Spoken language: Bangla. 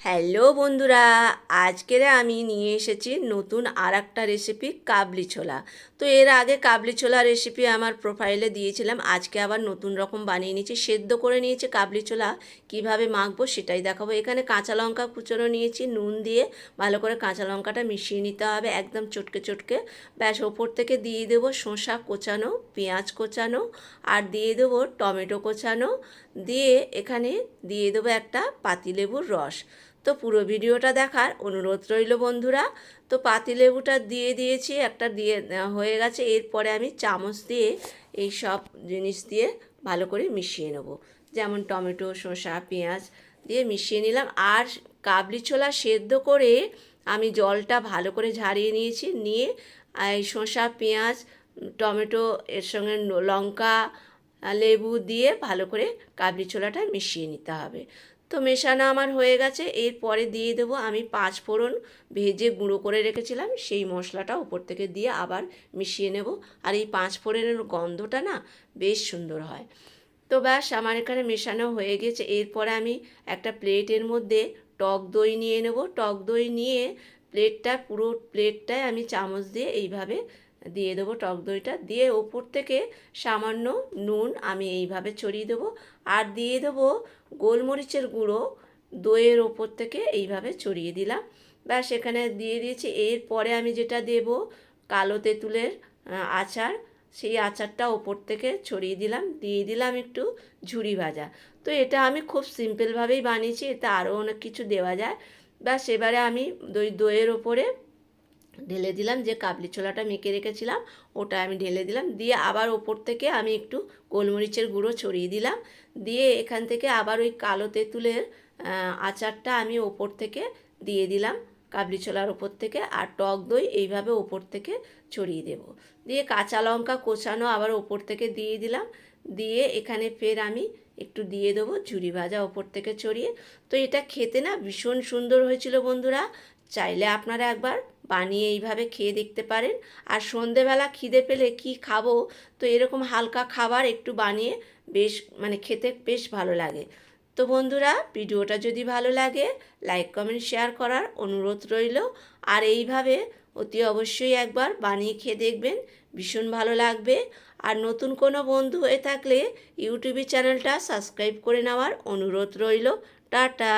হ্যালো বন্ধুরা, আজকের আমি নিয়ে এসেছি নতুন আর একটা রেসিপি কাবলি ছোলা। তো এর আগে কাবলি ছোলা রেসিপি আমার প্রোফাইলে দিয়েছিলাম, আজকে আবার নতুন রকম বানিয়ে নিয়েছি, সেদ্ধ করে নিয়েছি কাবলি ছোলা। কীভাবে মাখবো সেটাই দেখাবো। এখানে কাঁচা লঙ্কা কুচোনো নিয়েছি, নুন দিয়ে ভালো করে কাঁচা লঙ্কাটা মিশিয়ে নিতে হবে একদম চটকে চটকে। ব্যাস, ওপর থেকে দিয়ে দেবো শসা কোচানো, পেঁয়াজ কোচানো আর দিয়ে দেবো টমেটো কোচানো। দিয়ে এখানে দিয়ে দেবো একটা পাতিলেবুর রস। তো পুরো ভিডিওটা দেখার অনুরোধ রইল বন্ধুরা। তো পাতিলেবুটা দিয়ে দিয়েছি, একটা দিয়ে হয়ে গেছে। এরপরে আমি চামচ দিয়ে এই সব জিনিস দিয়ে ভালো করে মিশিয়ে নেব। যেমন টমেটো, শসা, পেঁয়াজ দিয়ে মিশিয়ে নিলাম। আর কাবলি ছোলা সেদ্ধ করে আমি জলটা ভালো করে ঝারিয়ে নিয়েছি। নিয়ে এই শসা, পেঁয়াজ, টমেটো, এর সঙ্গে লঙ্কা লেবু দিয়ে ভালো করে কাবলি ছোলাটা মিশিয়ে নিতে হবে। তো মেশানো আমার হয়ে গেছে। এরপরে দিয়ে দেবো আমি পাঁচ ফোড়ন ভেজে গুঁড়ো করে রেখেছিলাম। সেই মশলাটা উপর থেকে দিয়ে আবার মিশিয়ে নেব। আর এই পাঁচ ফোড়নের গন্ধটা না বেশ সুন্দর হয়। তো ব্যাস, আমার এখানে মেশানো হয়ে গেছে। এরপরে আমি একটা প্লেটের মধ্যে টক দই নিয়ে নেব। টক দই নিয়ে প্লেটটা, পুরো প্লেটটায় আমি চামচ দিয়ে এইভাবে দিয়ে দেবো টক দইটা। দিয়ে ওপর থেকে সামান্য নুন আমি এইভাবে ছড়িয়ে দেবো। আর দিয়ে দেবো গোলমরিচের গুঁড়ো দইয়ের ওপর থেকে এইভাবে ছড়িয়ে দিলাম। বা সেখানে দিয়ে দিয়েছি। এরপরে আমি যেটা দেব কালো তেঁতুলের আচার, সেই আচারটা ওপর থেকে ছড়িয়ে দিলাম। দিয়ে দিলাম একটু ঝুড়ি ভাজা। তো এটা আমি খুব সিম্পলভাবেই বানিয়েছি, এতে আরও অনেক কিছু দেওয়া যায়। বা এবারে আমি দই, দইয়ের ওপরে ঢেলে দিলাম, যে কাবলি ছোলাটা মেখে রেখেছিলাম, ওটা আমি ঢেলে দিলাম, দিয়ে আবার ওপর থেকে আমি একটু গোলমরিচের গুঁড়ো ছড়িয়ে দিলাম, দিয়ে এখান থেকে আবার ওই কালো তেঁতুলের আচারটা আমি ওপর থেকে দিয়ে দিলাম, কাবলি ছোলার ওপর থেকে, আর টক দই এইভাবে ওপর থেকে ছড়িয়ে দেব। দিয়ে কাঁচা লঙ্কা কোচানো আবার ওপর থেকে দিয়ে দিলাম, দিয়ে এখানে ফের আমি একটু দিয়ে দেবো ঝুরি ভাজা ওপর থেকে ছড়িয়ে। তো এটা খেতে না ভীষণ সুন্দর হয়েছিল বন্ধুরা চাইলে আপনারা একবার বানিয়ে এইভাবে খেয়ে দেখতে পারেন। আর সন্ধেবেলা খিদে পেলে কি খাব? তো এরকম হালকা খাবার একটু বানিয়ে বেশ মানে খেতে বেশ ভালো লাগে। তো বন্ধুরা, ভিডিওটা যদি ভালো লাগে, লাইক, কমেন্ট, শেয়ার করার অনুরোধ রইল। আর এইভাবে অতি অবশ্যই একবার বানিয়ে খেয়ে দেখবেন, ভীষণ ভালো লাগবে। আর নতুন কোনো বন্ধু হয়ে থাকলে ইউটিউব চ্যানেলটা সাবস্ক্রাইব করে নেওয়ার অনুরোধ রইল। টাটা!